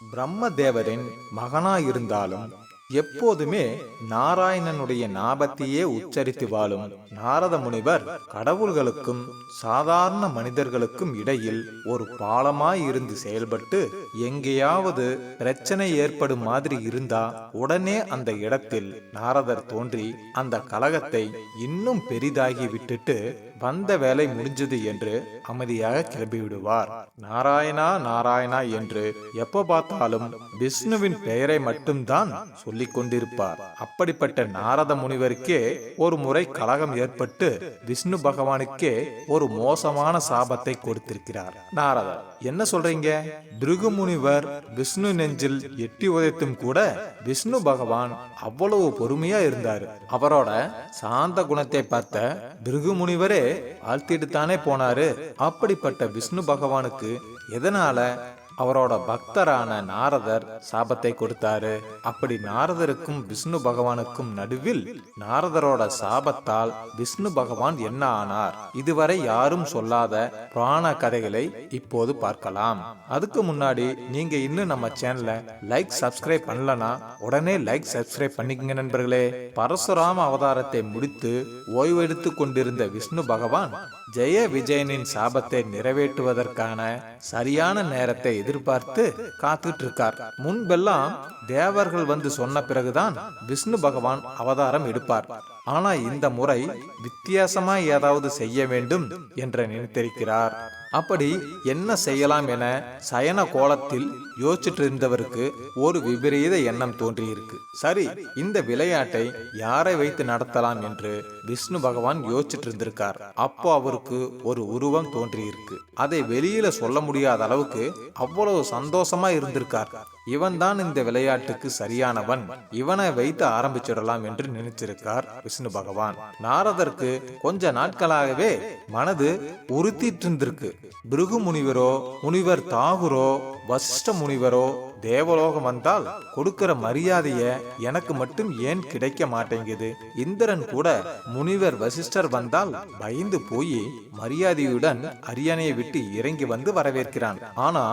பிரம்மதேவரின் மகனாயிருந்தாலும் எப்போதுமே நாராயணனுடைய ஞாபத்தையே உச்சரித்து வாழும் நாரத முனிவர் கடவுள்களுக்கும் சாதாரண மனிதர்களுக்கும் இடையில் ஒரு பாலமாய் இருந்து செயல்பட்டு எங்கேயாவது பிரச்சனை ஏற்படும் மாதிரி இருந்தா உடனே அந்த இடத்தில் நாரதர் தோன்றி அந்த கலகத்தை இன்னும் பெரிதாகி விட்டுட்டு வந்த வேலை முடிஞ்சது என்று அமைதியாக கிளம்பிவிடுவார். நாராயணா நாராயணா என்று எப்ப பார்த்தாலும் விஷ்ணுவின் பெயரை மட்டும்தான் சொல்லிக் கொண்டிருப்பார் அப்படிப்பட்ட நாரத முனிவருக்கே ஒரு முறை கலகம் ஏற்பட்டு விஷ்ணு பகவானுக்கே ஒரு மோசமான சாபத்தை கொடுத்திருக்கிறார். நாரதர் என்ன சொல்றீங்க? திருகு முனிவர் விஷ்ணு நெஞ்சில் எட்டி உதைத்தும் கூட விஷ்ணு பகவான் அவ்வளவு பொறுமையா இருந்தாரு. அவரோட சாந்த குணத்தை பார்த்த திருகு முனிவரே ஆழ்த்திட்டு தானே போனாரு. அப்படிப்பட்ட விஷ்ணு பகவானுக்கு எதனால அவரோட பக்தரான நாரதர் சாபத்தை கொடுத்தாரு. அப்படி நாரதருக்கும் விஷ்ணு பகவானுக்கும் நடுவில் நாரதரோட சாபத்தால் விஷ்ணு பகவான் என்ன ஆனார்? இதுவரை யாரும் சொல்லாத புராண கதைகளை இப்போது பார்க்கலாம். அதுக்கு முன்னாடி நீங்க இன்னும் நம்ம சேனலை லைக் சப்ஸ்கிரைப் பண்ணலனா உடனே லைக் சப்ஸ்கிரைப் பண்ணிக்கங்க நண்பர்களே. பரசுராம அவதாரத்தை முடித்து ஓய்வெடுத்து கொண்டிருந்த விஷ்ணு பகவான் ஜெய விஜயனின் சாபத்தை நிறைவேற்றுவதற்கான சரியான நேரத்தை எதிர்பார்த்து காத்துட்டு இருக்கார் முன்பெல்லாம் தேவர்கள் வந்து சொன்ன பிறகுதான் விஷ்ணு பகவான் அவதாரம் எடுப்பார். ஆனா இந்த முறை வித்தியாசமா ஏதாவது செய்ய வேண்டும் என்று நினைத்திருக்கிறார். அப்படி என்ன செய்யலாம் என சயன கோலத்தில் யோசிச்சுட்டு இருந்தவருக்கு ஒரு விபரீத எண்ணம் தோன்றியிருக்கு. சரி இந்த விளையாட்டை யாரை வைத்து நடத்தலாம் என்று விஷ்ணு பகவான் யோசிச்சுட்டு இருந்திருக்கார் அப்போ அவருக்கு ஒரு உருவம் தோன்றியிருக்கு. அதை வெளியில சொல்ல முடியாத அளவுக்கு அவ்வளவு சந்தோஷமா இருந்திருக்கார். இவன் தான் இந்த விளையாட்டுக்கு சரியானவன். இவனை வைத்து ஆரம்பிச்சிடலாம் என்று நினைச்சிருக்கார் விஷ்ணு பகவான். நாரதருக்கு கொஞ்ச நாட்களாகவே மனது உறுத்திட்டு இருந்திருக்கு பிருகு முனிவரோ முனிவர் தாகுரோ வசிஷ்ட முனிவரோ தேவலோகம் வந்தால் கொடுக்கிற மரியாதைய எனக்கு மட்டும் ஏன் கிடைக்க மாட்டேங்குது? இந்திரன் கூட முனிவர் வசிஷ்டர் வந்தால் பயந்து போய் மரியாதையுடன் அரியணையை விட்டு இறங்கி வந்து வரவேற்கிறான். ஆனா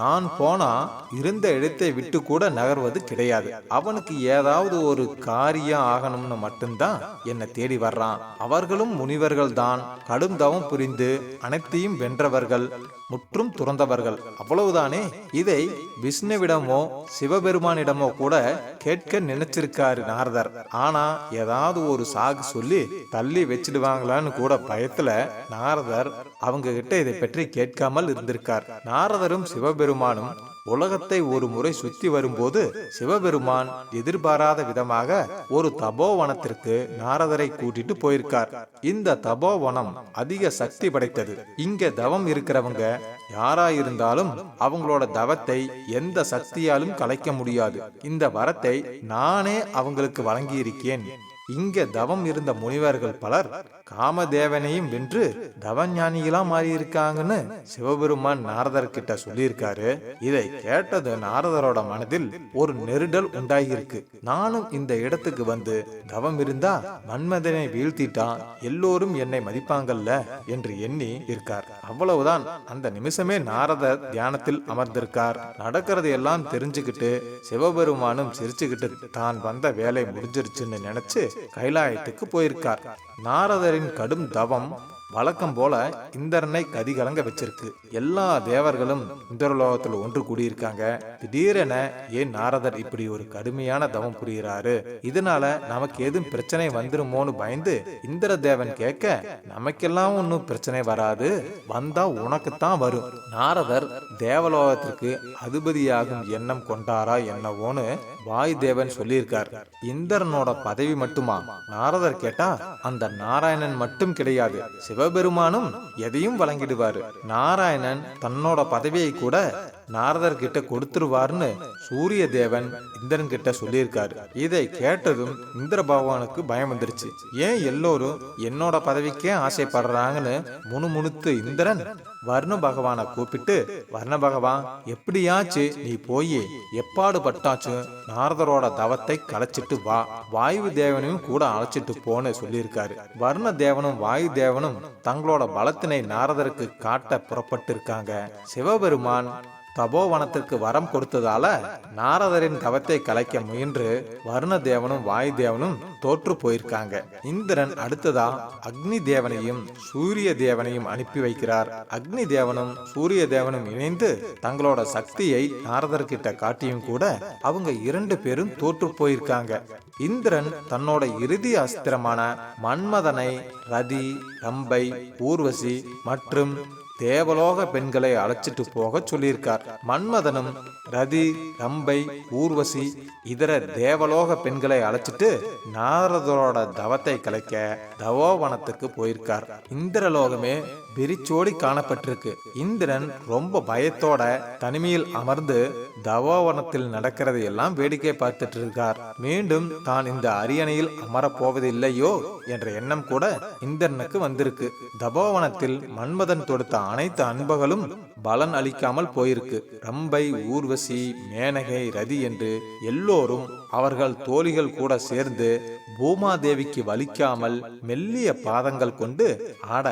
நான் போனா இருந்த இடத்தை விட்டு கூட நகர்வது கிடையாது. அவனுக்கு ஏதாவது ஒரு காரியம் ஆகணும்னு மட்டும்தான் என்னை தேடி வர்றான். அவர்களும் முனிவர்கள் தான் கடும் தவம் புரிந்து அனைத்தையும் வென்றவர்கள். முற்றும் துறந்தவர்கள். அவ்வளவுதானே? இதை விஷ்ணுவிடமோ சிவபெருமானிடமோ கூட கேட்க நினைச்சிருக்காரு நாரதர். ஆனா ஏதாவது ஒரு சாகு சொல்லி தள்ளி வச்சிடுவாங்களான்னு கூட பயத்துல நாரதர் அவங்க கிட்ட இதை பற்றி கேட்காமல் இருந்திருக்கார். நாரதரும் சிவபெருமானும் உலகத்தை ஒரு முறை சுத்தி வரும்போது சிவபெருமான் எதிர்பாராத விதமாக ஒரு தபோவனத்திற்கு நாரதரை கூட்டிட்டு போயிருக்கார். இந்த தபோவனம் அதிக சக்தி படைத்தது. இங்க தவம் இருக்கிறவங்க யாரா இருந்தாலும் அவங்களோட தவத்தை எந்த சக்தியாலும் கலைக்க முடியாது. இந்த வரத்தை நானே அவங்களுக்கு வழங்கியிருக்கேன். இங்க தவம் இருந்த முனிவர்கள் பலர் காமதேவனையும் வென்று தவஞானிகளா மாறி இருக்காங்கன்னு சிவபெருமான் நாரதர் கிட்ட சொல்லியிருக்காரு. இதை கேட்டது நாரதரோட மனதில் ஒரு நெருடல் உண்டாகியிருக்கு. நானும் இந்த இடத்துக்கு வந்து தவம் இருந்தா மன்மதனை வீழ்த்திட்டான் எல்லோரும் என்னை மதிப்பாங்கல்ல என்று எண்ணி இருக்கார். அவ்வளவுதான் அந்த நிமிஷமே நாரதர் தியானத்தில் அமர்ந்திருக்கார். நடக்கிறது எல்லாம் தெரிஞ்சுக்கிட்டு சிவபெருமானும் சிரிச்சுக்கிட்டு தான் வந்த வேலை முடிஞ்சிருச்சுன்னு நினைச்சு கைலாயத்துக்கு போயிருக்கார். நாரதர் கடும் தவம் வழக்கம் போல கதி கதிகலங்க வச்சிருக்கு. எல்லா தேவர்களும் இந்திரலோகத்துல ஒன்று கூடியிருக்காங்க. திடீரென ஏன் நாரதர் இப்படி ஒரு கடுமையான தவம் புரிகிறாரு? இதனால நமக்கு எதுவும் பிரச்சனை வந்துருமோன்னு பயந்து இந்திர தேவன் கேட்க நமக்கெல்லாம் ஒன்றும் பிரச்சனை வராது. வந்தா உனக்குத்தான் வரும். நாரதர் தேவலோகத்திற்கு அதிபதியாகும் எண்ணம் கொண்டாரா என்னவோன்னு வாய் தேவன் சொல்லியிருக்கார். இந்திரனோட பதவி மட்டுமா? நாரதர் கேட்டா அந்த நாராயணன் மட்டும் கிடையாது. சிவபெருமானும் எதையும் வழங்கிடுவாரு. நாராயணன் தன்னோட பதவியை கூட நாரதர்கிட்ட கொடுத்துருவார்னு சூரிய தேவன் இந்திரன் கிட்ட சொல்லியிருக்காரு. இதை கேட்டதும் இந்திர பகவானுக்கு பயம் வந்துருச்சு. ஏன் எல்லோரும் என்னோட பதவிக்கே ஆசைப்படுறாங்கன்னு முணுமுணுத்து இந்திரன் வர்ண பகவானை கூப்பிட்டு வர்ண பகவான் எப்படியாச்சு நீ போய் எப்பாடு பட்டாச்சும் நாரதரோட தவத்தை கலைச்சிட்டு வா. வாயு தேவனையும் கூட அழைச்சிட்டு போன்னு சொல்லியிருக்காரு. வர்ண தேவனும் வாயு தேவனும் தங்களோட பலத்தினை நாரதருக்கு காட்ட புறப்பட்டிருக்காங்க. சிவபெருமான் தபோவனத்திற்கு வரம் கொடுத்ததால நாரதரின் தவத்தை கலைக்க முயன்று வருண தேவனும் வாயு தேவனும் தோற்று போயிருக்காங்க. இந்திரன் அடுத்ததா அக்னி தேவனையும் சூரிய தேவனையும் அனுப்பி வைக்கிறார். அக்னி தேவனும் சூரிய தேவனும் இணைந்து தங்களோட சக்தியை நாரதர்கிட்ட காட்டியும் கூட அவங்க இரண்டு பேரும் தோற்று போயிருக்காங்க. இந்திரன் தன்னோட இறுதி அஸ்திரமான மன்மதனை ரதி ரம்பை ஊர்வசி மற்றும் தேவலோக பெண்களை அழைச்சிட்டு போக சொல்லியிருக்கார். மன்மதனும் ரதி ரம்பை ஊர்வசி இதர தேவலோக பெண்களை அழைச்சிட்டு நாரதரோட தவத்தை கலைக்க தவோவனத்துக்கு போயிருக்கார். இந்திரலோகமே பிரிச்சோடி காணப்பட்டிருக்கு. இந்திரன் ரொம்ப பயத்தோட தனிமையில் அமர்ந்து தவோவனத்தில் நடக்கிறது எல்லாம் வேடிக்கை பார்த்துட்டு இருக்கார் மீண்டும் தான் இந்த அரியணையில் அமரப் போவதில்லையோ என்ற எண்ணம் கூட இந்திரனுக்கு வந்திருக்கு. தபோவனத்தில் மன்மதன் தொடுத்த அனைத்து அன்பகளும் பலன் அளிக்காமல் போயிருக்கு. ரம்பை ஊர்வசி மேனகை ரதி என்று எல்லோரும் அவர்கள் தோழிகள் கூட சேர்ந்து பூமாதேவிக்கு வலிக்காமல் மெல்லிய பாதங்கள் கொண்டு ஆட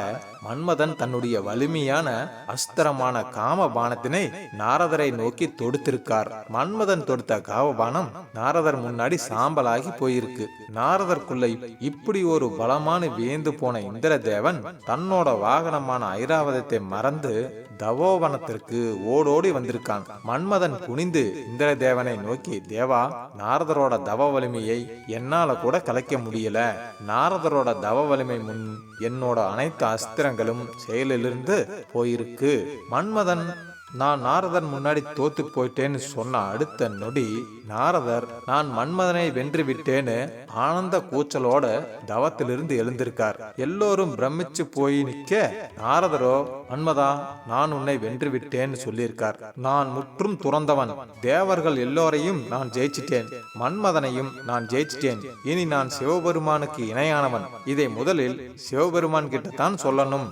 மன்மதன் தன்னுடைய வலிமையான அஸ்திரமான காம பானத்தினை நாரதரை நோக்கி தொடுத்திருக்கார். மன்மதன் தொடுத்த காமபானம் நாரதர் முன்னாடி சாம்பலாகி போயிருக்கு. நாரதற்குள்ள இப்படி ஒரு பலமான வியந்து போன இந்திரதேவன் தன்னோட வாகனமான ஐராவதத்தை மறந்து தவோவனத்திற்கு ஓடோடி வந்திருக்கான். மன்மதன் குனிந்து இந்திரதேவனை நோக்கி தேவா நாரதரோட தவ வலிமையை என்னால கூட கலைக்க முடியல. நாரதரோட தவ வலிமை முன் என்னோட அனைத்து அஸ்திரங்களும் செயலிலிருந்து போயிருக்கு. மன்மதன் நான் நாரதர் முன்னாடி தோத்து போயிட்டேன்னு சொன்ன அடுத்த நொடி நாரதர் நான் மன்மதனை வென்று விட்டேன்னு ஆனந்த கூச்சலோட தவத்திலிருந்து எழுந்திருக்கார். எல்லோரும் பிரமிச்சு போய் நிக்க நாரதரோ மன்மதா நான் உன்னை வென்று விட்டேன்னு சொல்லியிருக்கார். நான் முற்றும் துறந்தவன். தேவர்கள் எல்லோரையும் நான் ஜெயிச்சிட்டேன். மன்மதனையும் நான் ஜெயிச்சிட்டேன். இனி நான் சிவபெருமானுக்கு இணையானவன். இதை முதலில் சிவபெருமான் கிட்ட தான் சொல்லணும்.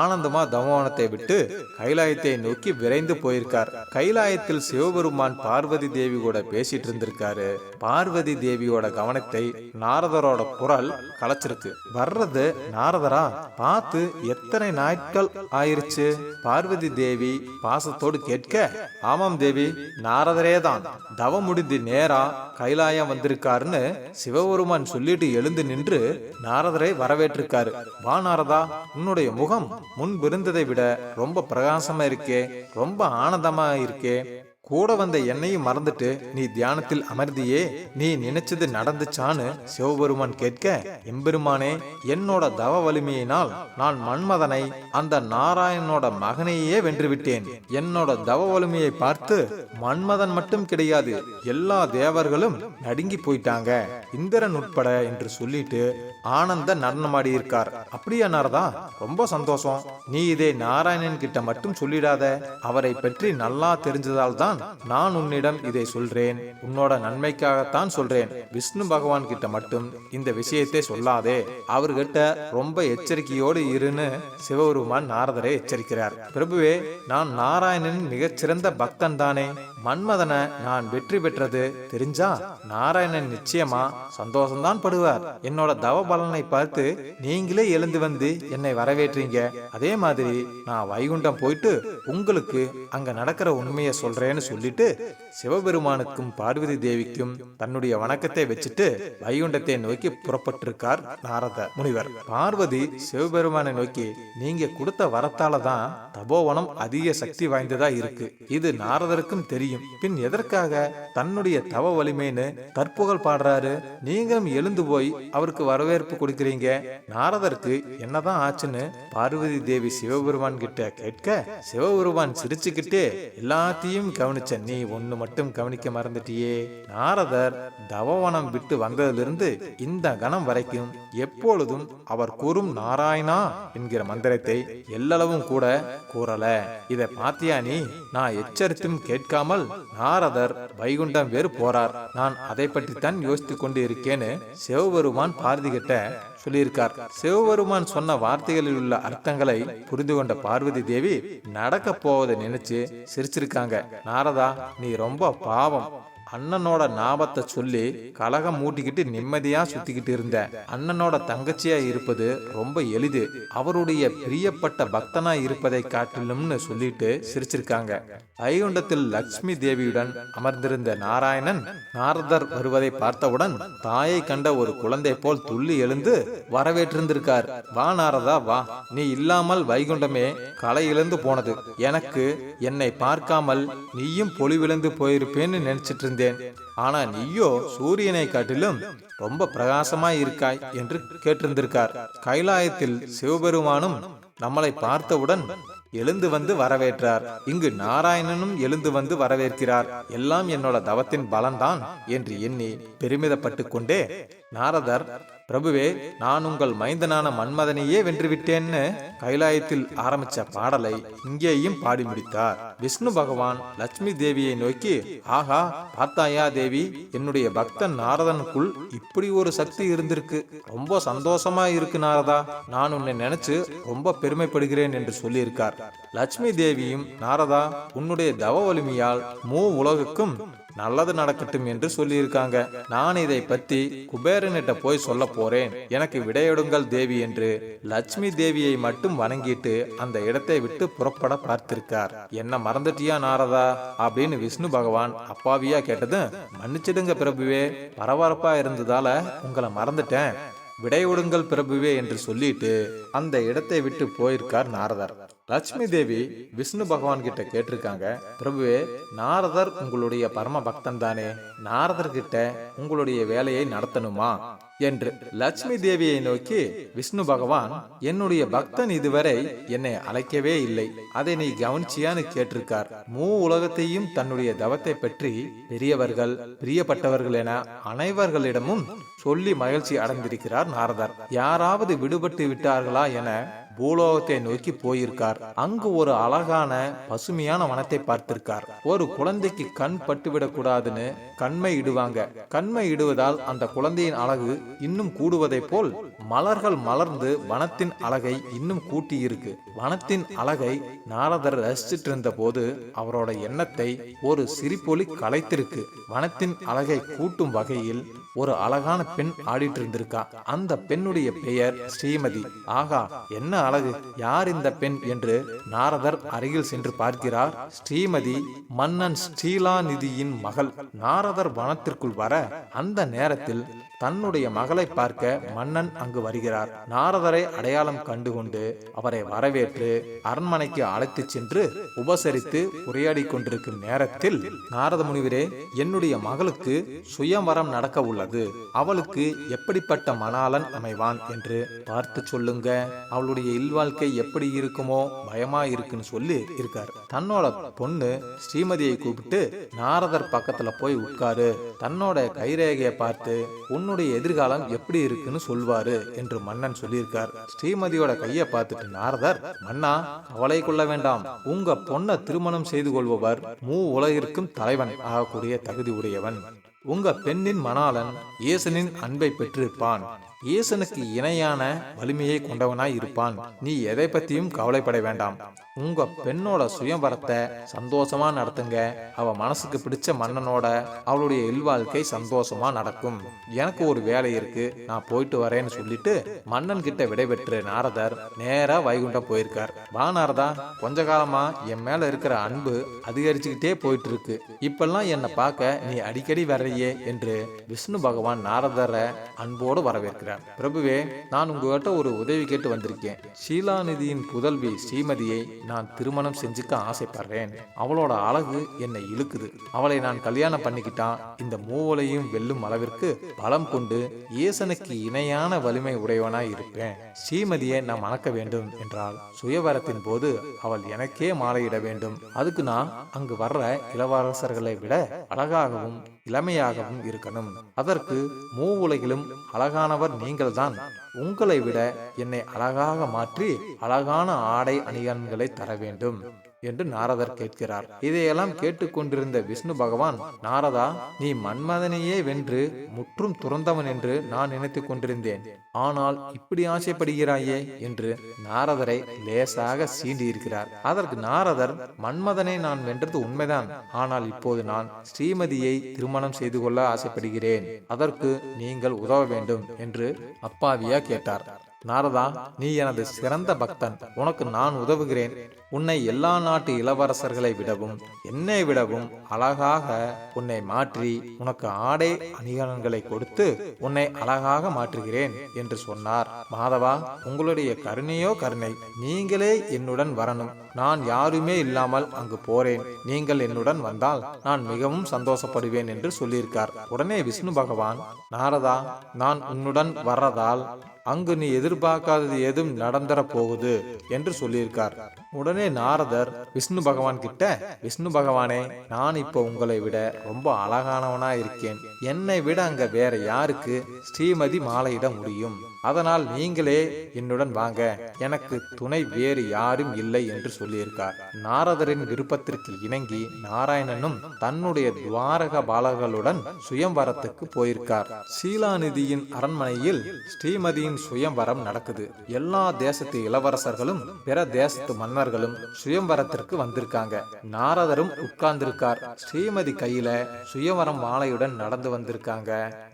ஆனந்தமா தமோவனத்தை விட்டு கைலாயத்தை நோக்கி விரைந்து போயிருக்கார். கைலாயத்தில் சிவபெருமான் பார்வதி தேவி கூட பேசிட்டு இருந்திருக்காரு. பார்வதி தேவியோட கவனத்தை நாரதரோட குரல் கலைச்சிருக்கு. வர்றது நாரதரா பார்த்து எத்தனை நாட்கள் ஆயிருச்சு? பார்வதி தேவி பாசத்தோடு கேட்க ஆமாம் தேவி நாரதரே தான் தவம் முடிந்து நேரா கைலாயம் வந்திருக்காருன்னு சிவபெருமான் சொல்லிட்டு எழுந்து நின்று நாரதரை வரவேற்றிருக்காரு. வா நாரதா உன்னுடைய முகம் முன்பிருந்ததை விட ரொம்ப பிரகாசமா இருக்கே ரொம்ப ஆனந்தமா இருக்கே. கூட வந்த என்னையும் மறந்துட்டு நீ தியானத்தில் அமர்ந்தியே நீ நினைச்சது நடந்துச்சான்னு சிவபெருமான் கேட்க எம்பெருமானே என்னோட தவ வலிமையினால் நான் மன்மதனை அந்த நாராயணனோட மகனையே வென்றுவிட்டேன். என்னோட தவ வலிமையை பார்த்து மன்மதன் மட்டும் கிடையாது எல்லா தேவர்களும் நடுங்கி போயிட்டாங்க. இந்திரன் உட்பட என்று சொல்லிட்டு ஆனந்த நடனமாடி இருக்கார். அப்படியா நாரதா ரொம்ப சந்தோஷம். நீ இதை நாராயணன் கிட்ட மட்டும் சொல்லிடாத. அவரை பற்றி நல்லா தெரிஞ்சதால் தான் நான் உன்னிடம் இதை சொல்றேன். உன்னோட நன்மைக்காகத்தான் சொல்றேன். விஷ்ணு பகவான் கிட்ட மட்டும் இந்த விஷயத்தை சொல்லாதே. அவர்கிட்ட ரொம்ப எச்சரிக்கையோடு இருன்னு சிவபெருமான் நாரதரை எச்சரிக்கிறார். பிரபுவே நான் நாராயணனின் மிகச்சிறந்த பக்தன் தானே மன்மதனை நான் வெற்றி பெற்றது தெரிஞ்சா நாராயணன் நிச்சயமா சந்தோஷம்தான் படுவார். என்னோட தவ பலனை பார்த்து நீங்களே எழுந்து வந்து என்னை வரவேற்றீங்க. அதே மாதிரி நான் வைகுண்டம் போயிட்டு உங்களுக்கு அங்க நடக்கிற உண்மையை சொல்றேன்னு சொல்லிட்டு சிவபெருமானுக்கும் பார்வதி தேவிக்கும் தன்னுடைய வணக்கத்தை வச்சுட்டு வைகுண்டத்தை நோக்கி புறப்பட்டிருக்கார் நாரத முனிவர். பார்வதி சிவபெருமானை நோக்கி நீங்க கொடுத்த வரத்தால தான் தபோவனம் அதிக சக்தி வாய்ந்ததா இருக்கு. இது நாரதருக்கும் தெரியும். பின் எதற்காக? தன்னுடைய தவ வலிமைன்னு தற்புகழ் பாடுறாரு. நீங்களும் எழுந்து போய் அவருக்கு வரவேற்பு கொடுக்கிறீங்க. நாரதருக்கு என்னதான் ஆச்சுன்னு பார்வதி தேவி சிவபெருமான் கிட்ட கேட்க சிவபெருமான் சிரிச்சுக்கிட்டே எல்லாத்தையும் கவனிச்ச நீ ஒன்னு மட்டும் கவனிக்க மறந்துட்டியே. நாரதர் தவவனம் விட்டு வந்ததிலிருந்து இந்த கணம் வரைக்கும் எப்பொழுதும் அவர் கூறும் நாராயணா என்கிற மந்திரத்தை எல்லளவும் கூட கூறல. இதை பாத்தியா நீ? நான் எச்சரித்தும் கேட்காமல் நாரதர் வைகுண்டம் வேறு போறார். நான் அதை பற்றி தான் யோசித்துக் கொண்டு இருக்கேன்னு சிவபெருமான் பாரதி கிட்ட சொல்லியிருக்கார். சிவபெருமான் சொன்ன வார்த்தைகளில் உள்ள அர்த்தங்களை புரிந்து கொண்ட பார்வதி தேவி நடக்க போவதை நினைச்சு சிரிச்சிருக்காங்க. நாரதா நீ ரொம்ப பாவம். அண்ணனோட ஞாபத்தை சொல்லி கலகம் மூட்டிக்கிட்டு நிம்மதியா சுத்திக்கிட்டு இருந்தேன் அண்ணனோட தங்கச்சியா இருப்பது ரொம்ப எளிது. அவருடைய பிரியப்பட்ட பக்தனா இருப்பதை காட்டிலும்னு சொல்லிட்டு சிரிச்சிருக்காங்க. வைகுண்டத்தில் லக்ஷ்மி தேவியுடன் அமர்ந்திருந்த நாராயணன் நாரதர் வருவதை பார்த்தவுடன் தாயை கண்ட ஒரு குழந்தை போல் துள்ளி எழுந்து வரவேற்றிருந்திருக்கார். வா நாரதா வா. நீ இல்லாமல் வைகுண்டமே களை இழந்து போனது. எனக்கு என்னை பார்க்காமல் நீயும் பொலிவிழந்து போயிருப்பேன்னு நினைச்சிட்டு இருந்தேன் ஆனா நீயோ சூரியனை காட்டிலும் ரொம்ப பிரகாசமாய் இருக்காய் என்று கேட்டிருந்திருக்கார். கைலாயத்தில் சிவபெருமானும் நம்மளை பார்த்தவுடன் எழுந்து வந்து வரவேற்றார். இங்கு நாராயணனும் எழுந்து வந்து வரவேற்கிறார். எல்லாம் என்னோட தவத்தின் பலன்தான் என்று எண்ணி பெருமிதப்பட்டு கொண்டே நாரதர் பிரபுவே நான் உங்கள் மைந்தனான மன்மதனையே வென்றுவிட்டேன்னு கைலாயத்தில் ஆரம்பிச்ச பாடலை இங்கேயும் பாடி முடித்தார். விஷ்ணு பகவான் லட்சுமி தேவியை நோக்கி ஆஹா பார்த்தாயா தேவி என்னுடைய பக்தன் நாரதனுக்குள் இப்படி ஒரு சக்தி இருந்திருக்கு. ரொம்ப சந்தோஷமா இருக்கு நாரதா. நான் உன்னை நினைச்சு ரொம்ப பெருமைப்படுகிறேன் என்று சொல்லியிருக்கார். லட்சுமி தேவியும் நாரதா உன்னுடைய தவ வலிமையால் மூ உலகுக்கும் நல்லது நடக்கட்டும் என்று சொல்லியிருக்காங்க. நான் இதை பத்தி குபேரனிட்ட போய் சொல்ல போறேன். எனக்கு விடையொடுங்கள் தேவி என்று லட்சுமி தேவியை மட்டும் வணங்கிட்டு அந்த இடத்தை விட்டு புறப்பட பார்த்திருக்கார். என்ன மறந்துட்டியா நாரதா? அப்படின்னு விஷ்ணு பகவான் அப்பாவியா கேட்டதும் மன்னிச்சிடுங்க பிரபுவே பரபரப்பா இருந்ததால உங்களை மறந்துட்டேன். விடையொடுங்கள் பிரபுவே என்று சொல்லிட்டு அந்த இடத்தை விட்டு போயிருக்கார் நாரதர். லட்சுமி தேவி விஷ்ணு பகவான் கிட்ட கேட்டிருக்காங்க பிரபுவே நாரதர் உங்களுடைய பரம பக்தன் தானே நாரதர் கிட்ட உங்களுடைய வேலையை நடத்தணுமா? என்று லட்சுமி தேவியை நோக்கி விஷ்ணு பகவான் என்னுடைய பக்தன் இதுவரை என்னை அழைக்கவே இல்லை. அதை நீ கவனிச்சியான்னு கேட்டிருக்கார். மூ உலகத்தையும் தன்னுடைய தவத்தை பற்றி பெரியவர்கள் பிரியப்பட்டவர்கள் என அனைவர்களிடமும் சொல்லி மகிழ்ச்சி அடைந்திருக்கிறார் நாரதர். யாராவது விடுபட்டு விட்டார்களா என பூலோகத்தை நோக்கி போயிருக்கார். அங்கு ஒரு அழகான பசுமையான வனத்தை பார்த்திருக்கார். ஒரு குழந்தைக்கு கண் பட்டுவிடக் கூடாதுன்னு கண்மை இடுவாங்க. கண்மை இடுவதால் அந்த குழந்தையின் அழகு இன்னும் கூடுவதைப் போல் மலர்கள் மலர்ந்து வனத்தின் அழகை இன்னும் கூட்டியிருக்கு. வனத்தின் அழகை நாரதர் ரசிச்சிட்டு இருந்த போது அவரோட எண்ணத்தை ஒரு சிரிப்பொலி கலைத்திருக்கு. வனத்தின் அழகை கூட்டும் வகையில் ஒரு அழகான பெண் ஆடிட்டு இருந்திருக்கா அந்த பெண்ணுடைய பெயர் ஸ்ரீமதி. ஆகா என்ன அழகு. யார் இந்த பெண் என்று நாரதர் அருகில் சென்று பார்க்கிறார். ஸ்ரீமதி மன்னன் ஸ்ரீலாநிதியின் மகள். நாரதர் வனத்திற்குள் வர அந்த நேரத்தில் தன்னுடைய மகளை பார்க்க மன்னன் அங்கு வருகிறார். நாரதரை அடையாளம் கண்டுகொண்டு அவரை வரவேற்று அரண்மனைக்கு அழைத்துச் சென்று உபசரித்து உரையாடி கொண்டிருக்கும் நேரத்தில் நாரத முனிவரே என்னுடைய மகளுக்கு சுயவரம் நடக்க உள்ளது. அவளுக்கு எப்படிப்பட்ட மணாளன் அமைவான் என்று பார்த்து சொல்லுங்க. அவளுடைய இல்வாழ்க்கை எப்படி இருக்குமோ பயமா இருக்குன்னு சொல்லி இருக்கார். தன்னோட பொண்ணு ஸ்ரீமதியை கூப்பிட்டு நாரதர் பக்கத்துல போய் உட்காரு. தன்னோட கைரேகையை பார்த்து உன்னுடைய எதிர்காலம் எப்படி இருக்குன்னு சொல்வாரு என்று மன்னன் சொல்லியிருக்கார். ஸ்ரீமதியோட கையை பார்த்துட்டு நாரதர் மன்னா கவலை கொள்ள வேண்டாம். உங்க பொண்ணை திருமணம் செய்து கொள்பவர் மூ உலகிற்கும் தலைவன் ஆகக்கூடிய தகுதி உடையவன். உங்க பெண்ணின் மணாளன் இயேசனின் அன்பை பெற்றிருப்பான். ஈசனுக்கு இணையான வலிமையை கொண்டவனாய் இருப்பான். நீ எதை பத்தியும் கவலைப்பட வேண்டாம். உங்க பெண்ணோட சுயம்பரத்தை சந்தோஷமா நடத்துங்க. அவ மனசுக்கு பிடிச்ச மன்னனோட அவளுடைய இல்வாழ்க்கை சந்தோஷமா நடக்கும். எனக்கு ஒரு வேலை இருக்கு. நான் போயிட்டு வரேன்னு சொல்லிட்டு மன்னன் கிட்ட விடைபெற்று நாரதர் நேரா வைகுண்டம் போயிருக்கார். வா நாரதா கொஞ்ச காலமா என் மேல இருக்கிற அன்பு அதிகரிச்சுக்கிட்டே போயிட்டு இருக்கு இப்பெல்லாம் என்னை பார்க்க நீ அடிக்கடி வர்றியே என்று விஷ்ணு பகவான் நாரதரை அன்போடு வரவேற்கிறார். பிரபுவே நான் உங்ககிட்ட ஒரு உதவி கேட்டு வந்திருக்கேன். ஷீலாநிதியின் புதல்வி ஸ்ரீமதியை நான் திருமணம் செஞ்சுக்க ஆசைப்படுறேன். அவளோட அழகு என்னை இழுக்குது. அவளை நான் கல்யாணம் பண்ணிக்கிட்டா இந்த மூவலையும் வெல்லும் அளவிற்கு பலம் கொண்டு ஈசனுக்கு இணையான வலிமை உடையவனாய் இருப்பேன். ஸ்ரீமதியை நான் மணக்க வேண்டும் என்றால் சுயவரத்தின் போது அவள் எனக்கே மாலையிட வேண்டும். அதுக்கு நான் அங்கு வர்ற இளவரசர்களை விட அழகாகவும் இளமையாகவும் இருக்கணும். அதற்கு மூ உலகிலும் அழகானவர் நீங்கள்தான். உங்களை விட என்னை அழகாக மாற்றி அழகான ஆடை அணியன்களை தர வேண்டும் என்று நாரதர் கேட்கிறார். இதையெல்லாம் கேட்டுக்கொண்டிருந்த விஷ்ணு பகவான் நாரதா நீ மன்மதனையே வென்று முற்றும் துறந்தவன் என்று நான் நினைத்துக் கொண்டிருந்தேன். ஆனால் இப்படி ஆசைப்படுகிறாயே? என்று நாரதரை லேசாக சீண்டியிருக்கிறார். அதற்கு நாரதர் மன்மதனை நான் வென்றது உண்மைதான். ஆனால் இப்போது நான் ஸ்ரீமதியை திருமணம் செய்து கொள்ள ஆசைப்படுகிறேன். அதற்கு நீங்கள் உதவ வேண்டும் என்று அப்பாவியா கேட்டார். நாரதா நீ எனது சிறந்த பக்தன். உனக்கு நான் உதவுகிறேன். உன்னை எல்லா நாட்டு இளவரசர்களை விடவும் என்னை விடவும் அழகாக உன்னை மாற்றி உனக்கு ஆடை அணிகலன்களை கொடுத்து உன்னை அழகாக மாற்றுகிறேன் என்று சொன்னார். மாதவா உங்களுடைய கருணையோ கருணை நீங்களே என்னுடன் வரணும். நான் யாருமே இல்லாமல் அங்கு போறேன். நீங்கள் என்னுடன் வந்தால் நான் மிகவும் சந்தோஷப்படுவேன் என்று சொல்லியிருக்கார். உடனே விஷ்ணு பகவான் நாரதா நான் உன்னுடன் வர்றதால் அங்கு நீ எதிர்பார்க்காதது ஏதும் நடந்துற போகுது என்று சொல்லியிருக்கார். உடனே நாரதர் விஷ்ணு பகவான் கிட்ட விஷ்ணு பகவானே நான் இப்போ உங்களை விட ரொம்ப அழகானவனா இருக்கேன் என்னை விட அங்க வேற யாருக்கு ஸ்ரீமதி மாலையிட முடியும்? அதனால் நீங்களே என்னுடன் வாங்க. எனக்கு துணை வேறு யாரும் இல்லை என்று சொல்லியிருக்கார். நாரதரின் விருப்பத்திற்கு இணங்கி நாராயணனும் தன்னுடைய துவாரக பாலர்களுடன் சுயம்வரத்துக்கு போயிருக்கார். சீலாநிதியின் அரண்மனையில் ஸ்ரீமதியின் சுயம்வரம் நடக்குது. எல்லா தேசத்து இளவரசர்களும் பிற தேசத்து மன்னர் மன்னர்களும் சுயம்பரத்திற்கு வந்திருக்காங்க. நாரதரும் உட்கார்ந்திருக்கார். ஸ்ரீமதி கையில சுயவரம் மாலையுடன் நடந்து வந்திருக்காங்க.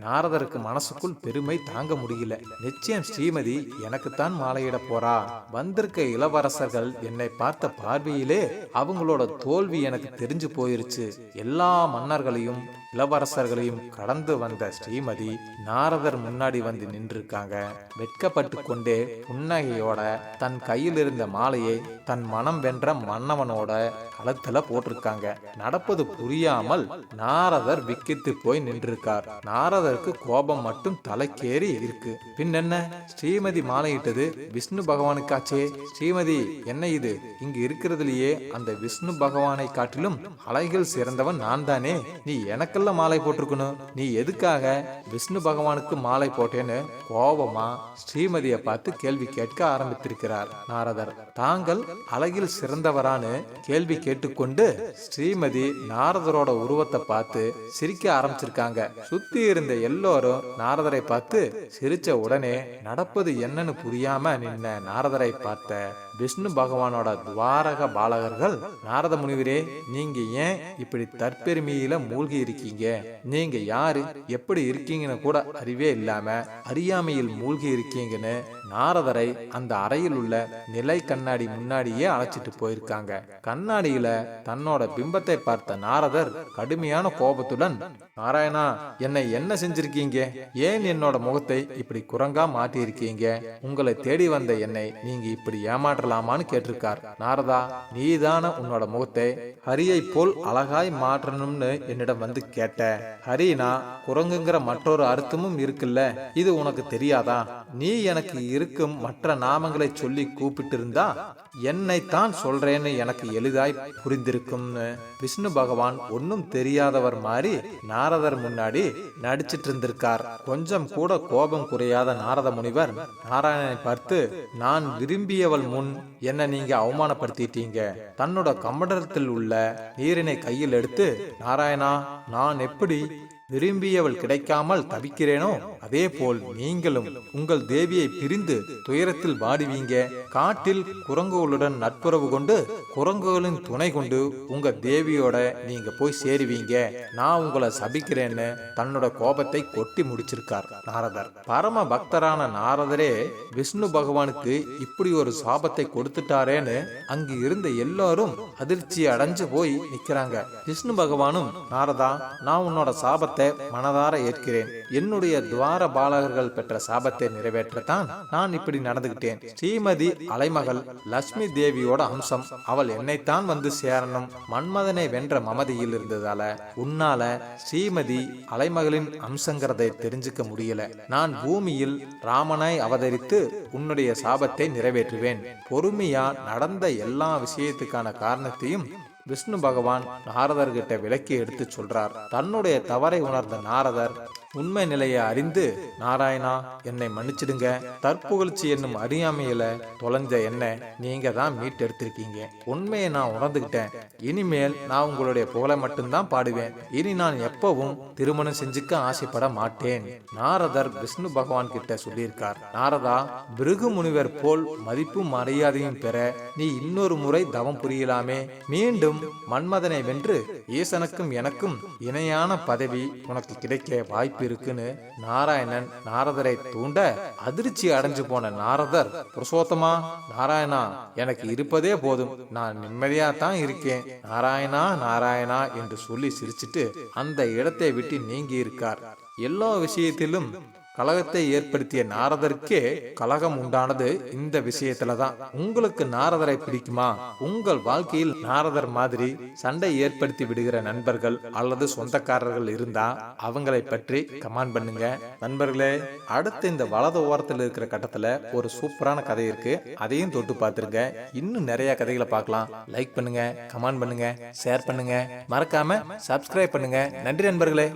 நாரதருக்கு மனசுக்குள் பெருமை தாங்க முடியல. நிச்சயம் ஸ்ரீமதி எனக்குத்தான் மாலையிட போறா. வந்திருக்க இளவரசர்கள் என்னை பார்த்த பார்வையிலே அவங்களோட தோல்வி எனக்கு தெரிஞ்சு போயிருச்சு. எல்லா மன்னர்களையும் இளவரசர்களையும் கடந்து வந்த ஸ்ரீமதி நாரதர் முன்னாடி வந்து நின்றிருக்காங்க. வெட்கப்பட்டு கொண்டே புன்னகையோட தன் கையில் இருந்த மாலையை தன் மனம் வென்ற மன்னவனோட களத்துல போட்டிருக்காங்க. நடப்பது புரியாமல் நாரதர் விக்கித்து போய் நின்றிருக்கார். நாரதருக்கு கோபம் மட்டும் தலைக்கேறி இருக்கு பின்னென்ன? ஸ்ரீமதி மாலையிட்டது விஷ்ணு பகவானுக்காச்சே ஸ்ரீமதி என்ன இது? இங்கு இருக்கிறதுலயே அந்த விஷ்ணு பகவானை காட்டிலும் அலைகள் சிறந்தவன் நான் தானே நீ எனக்கெல்லாம் மாலை போட்டிருக்கணும். நீ எதுக்காக விஷ்ணு பகவானுக்கு மாலை போட்டேன்னு கோபமா ஸ்ரீமதியை பார்த்து கேள்வி கேட்க ஆரம்பித்திருக்கிறார் நாரதர். தாங்கள் அழகில் சிறந்தவரான்னு கேள்வி கேட்டுக்கொண்டு ஸ்ரீமதி நாரதரோட உருவத்தை பார்த்து சிரிக்க ஆரம்பிச்சிருக்காங்க. சுத்தி இருந்த எல்லோரும் நாரதரை பார்த்து சிரிச்ச உடனே நடப்பது என்னன்னு புரியாம நின்ன நாரதரை பார்த்த விஷ்ணு பகவானோட துவாரக பாலகர்கள் நாரத முனிவரே நீங்க ஏன் இப்படி தற்பெருமையில மூழ்கி இருக்கீங்க? நீங்க யாரு? எப்படி இருக்கீங்கன்னு கூட அறிவே இல்லாம அறியாமையில் மூழ்கி இருக்கீங்கன்னு நாரதரை அந்த அறையில் உள்ள நிலை கண்ணாடி முன்னாடியே அழைச்சிட்டு போயிருக்காங்க. கண்ணாடியில தன்னோட பிம்பத்தை பார்த்த நாரதர் கடுமையான கோபத்துடன் நாராயணா என்னை என்ன செஞ்சிருக்கீங்க? ஏன் என்னோட முகத்தை இப்படி குரங்கா மாட்டி இருக்கீங்க உங்களை தேடி வந்த என்னை நீங்க இப்படி ஏமாற்ற பார்க்கலாமான்னு கேட்டிருக்கார். நாரதா நீதான உன்னோட முகத்தை ஹரியை போல் அழகாய் மாற்றணும்னு என்னிடம் வந்து கேட்ட ஹரினா குரங்குங்கிற மற்றொரு அர்த்தமும் இருக்குல்ல? இது உனக்கு தெரியாதா? நீ எனக்கு இருக்கும் மற்ற நாமங்களை சொல்லி கூப்பிட்டு இருந்தா என்னைத்தான் சொல்றேன்னு எனக்கு எளிதாய் புரிந்திருக்கும்னு. விஷ்ணு பகவான் ஒன்னும் தெரியாதவர் மாதிரி நாரதர் முன்னாடி நடிச்சிட்டு இருந்திருக்கார் கொஞ்சம் கூட கோபம் குறையாத நாரத முனிவர் நாராயணனை பார்த்து நான் விரும்பியவள் முன் என்ன நீங்க அவமானப்படுத்திட்டீங்க. தன்னோட கமண்டலத்தில் உள்ள நீரினை கையில் எடுத்து நாராயணா நான் எப்படி விரும்பியவள் கிடைக்காமல் தவிக்கிறேனோ? அதே போல் நீங்களும் உங்கள் தேவியை பிரிந்து துயரத்தில் வாடுவீங்க. காட்டில் குரங்குகளுடன் நட்புறவு கொண்டு குரங்குகளின் துணை கொண்டு உங்க தேவியோட நீங்க போய் சேருவீங்க. நான் உங்களை சபிக்கிறேன்னு தன்னோட கோபத்தை கொட்டி முடிச்சிருக்கார் நாரதர். பரம பக்தரான நாரதரே விஷ்ணு பகவானுக்கு இப்படி ஒரு சாபத்தை கொடுத்துட்டாரேன்னு அங்கு இருந்த எல்லாரும் அதிர்ச்சி அடைஞ்சு போய் நிக்கிறாங்க. விஷ்ணு பகவானும் நாரதா நான் உன்னோட சாபத்தை மனதார ஏற்கிறேன். என்னுடைய துவார பாலகர்கள் பெற்ற சாபத்தை நிறைவேற்றத்தான் நான் இப்படி நடந்துகிட்டேன். ஸ்ரீமதி அலைமகள் லட்சுமி தேவியோட அம்சம் அவள் என்னைத்தான் வந்து சேரணும். மன்மதனை வென்ற மமதியில் இருந்ததால உன்னால ஸ்ரீமதி அலைமகளின் அம்சங்கிறதை தெரிஞ்சுக்க முடியல. நான் பூமியில் ராமனாய் அவதரித்து உன்னுடைய சாபத்தை நிறைவேற்றுவேன். பொறுமையா நடந்த எல்லா விஷயத்துக்கான காரணத்தையும் விஷ்ணு பகவான் நாரதர்கிட்ட விலக்கி எடுத்து சொல்றார். தன்னுடைய தவறை உணர்ந்த நாரதர் உண்மை நிலையை அறிந்து நாராயணா என்னை மன்னிச்சிடுங்க. தற்புகழ்ச்சி என்னும் அறியாமையில தொலைஞ்ச என்ன நீங்க தான் மீட்டெடுத்திருக்கீங்க. உண்மையை நான் உணர்ந்துகிட்டேன். இனிமேல் நான் உங்களுடைய புகழை மட்டும்தான் பாடுவேன். இனி நான் எப்பவும் திருமணம் செஞ்சுக்க ஆசைப்பட மாட்டேன். நாரதர் விஷ்ணு பகவான் கிட்ட சொல்லியிருக்கார். நாரதா பிருகு முனிவர் போல் மதிப்பும் மரியாதையும் பெற நீ இன்னொரு முறை தவம் புரியலாமே. மீண்டும் மன்மதனை வென்று ஈசனுக்கும் எனக்கும் இணையான பதவி உனக்கு கிடைக்க வாய்ப்பு வாய்ப்பு இருக்குன்னு நாராயணன் நாரதரை தூண்ட அதிர்ச்சி அடைஞ்சு போன நாரதர் புருஷோத்தமா நாராயணா எனக்கு இருப்பதே போதும். நான் நிம்மதியா தான் இருக்கேன். நாராயணா நாராயணா என்று சொல்லி சிரிச்சிட்டு அந்த இடத்தை விட்டு நீங்கி இருக்கார் எல்லா விஷயத்திலும் கலகத்தை ஏற்படுத்திய நாரதருக்கே கலகம் உண்டானது இந்த விஷயத்துல தான் உங்களுக்கு நாரதரை பிடிக்குமா? உங்கள் வாழ்க்கையில் நாரதர் மாதிரி சண்டை ஏற்படுத்தி விடுகிற நண்பர்கள் அல்லது சொந்தக்காரர்கள் இருந்தா அவங்களை பற்றி கமெண்ட் பண்ணுங்க. நண்பர்களே அடுத்து இந்த வலது ஓரத்தில் இருக்கிற கட்டத்துல ஒரு சூப்பரான கதை இருக்கு. அதையும் தொட்டு பார்த்துருங்க. இன்னும் நிறைய கதைகளை பார்க்கலாம். லைக் பண்ணுங்க கமெண்ட் பண்ணுங்க ஷேர் பண்ணுங்க. மறக்காம சப்ஸ்கிரைப் பண்ணுங்க. நன்றி நண்பர்களே.